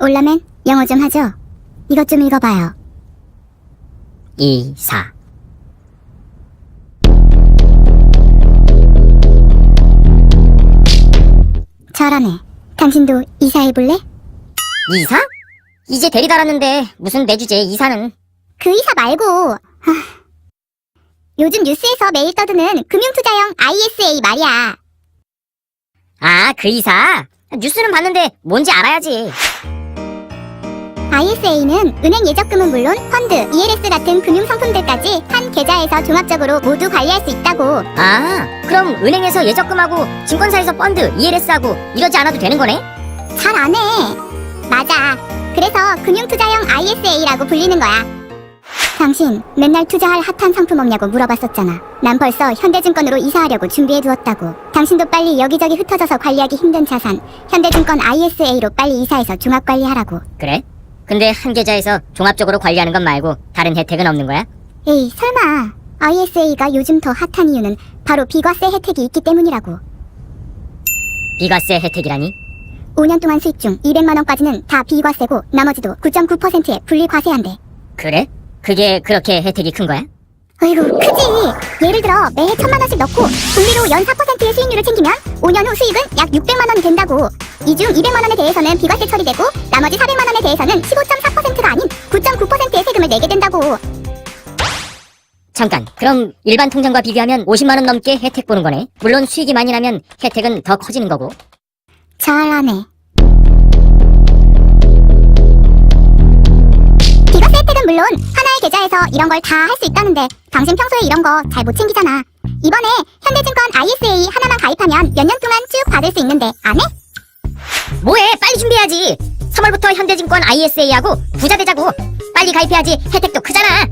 올라맨 영어 좀 하죠? 이것 좀 읽어봐요. 이사. 잘하네. 당신도 이사해볼래? 이사? 이제 대리 달았는데 무슨 내 주제에 이사는 그 이사 말고. 하, 요즘 뉴스에서 매일 떠드는 금융투자형 ISA 말이야. 아 그 이사 뉴스는 봤는데 뭔지 알아야지 ISA는 은행 예적금은 물론 펀드, ELS 같은 금융 상품들까지 한 계좌에서 종합적으로 모두 관리할 수 있다고. 아 그럼 은행에서 예적금하고 증권사에서 펀드 ELS하고 이러지 않아도 되는 거네 잘 안 해. 맞아. 그래서 금융투자형 ISA라고 불리는 거야. 당신 맨날 투자할 핫한 상품 없냐고 물어봤었잖아. 난 벌써 현대증권으로 이사하려고 준비해 두었다고. 당신도 빨리 여기저기 흩어져서 관리하기 힘든 자산, 현대증권 ISA로 빨리 이사해서 종합 관리하라고. 그래? 근데 한 계좌에서 종합적으로 관리하는 것 말고 다른 혜택은 없는 거야? 에이, 설마. ISA가 요즘 더 핫한 이유는 바로 비과세 혜택이 있기 때문이라고. 비과세 혜택이라니? 5년 동안 수익 중 200만 원까지는 다 비과세고 나머지도 9.9%에 분리과세한대. 그래? 그게 그렇게 혜택이 큰 거야? 어이구 크지 예를 들어 매해 천만 원씩 넣고 분리로 연 4%의 수익률을 챙기면 5년 후 수익은 약 600만 원이 된다고 이 중 200만 원에 대해서는 비과세 처리되고 나머지 400만 원에 대해서는 15.4%가 아닌 9.9%의 세금을 내게 된다고. 잠깐 그럼 일반 통장과 비교하면 50만원 넘게 혜택 보는 거네. 물론 수익이 많이 나면 혜택은 더 커지는 거고. 잘하네. 비과세 혜택은 물론 하나의 계좌에서 이런 걸 다 할 수 있다는데 당신 평소에 이런 거 잘 못 챙기잖아. 이번에 현대증권 ISA 하나만 가입하면 몇 년 동안 쭉 받을 수 있는데 안 해? 뭐해? 빨리 준비해야지 3월부터 현대증권 ISA하고 부자 되자고. 빨리 가입해야지. 혜택도 크잖아.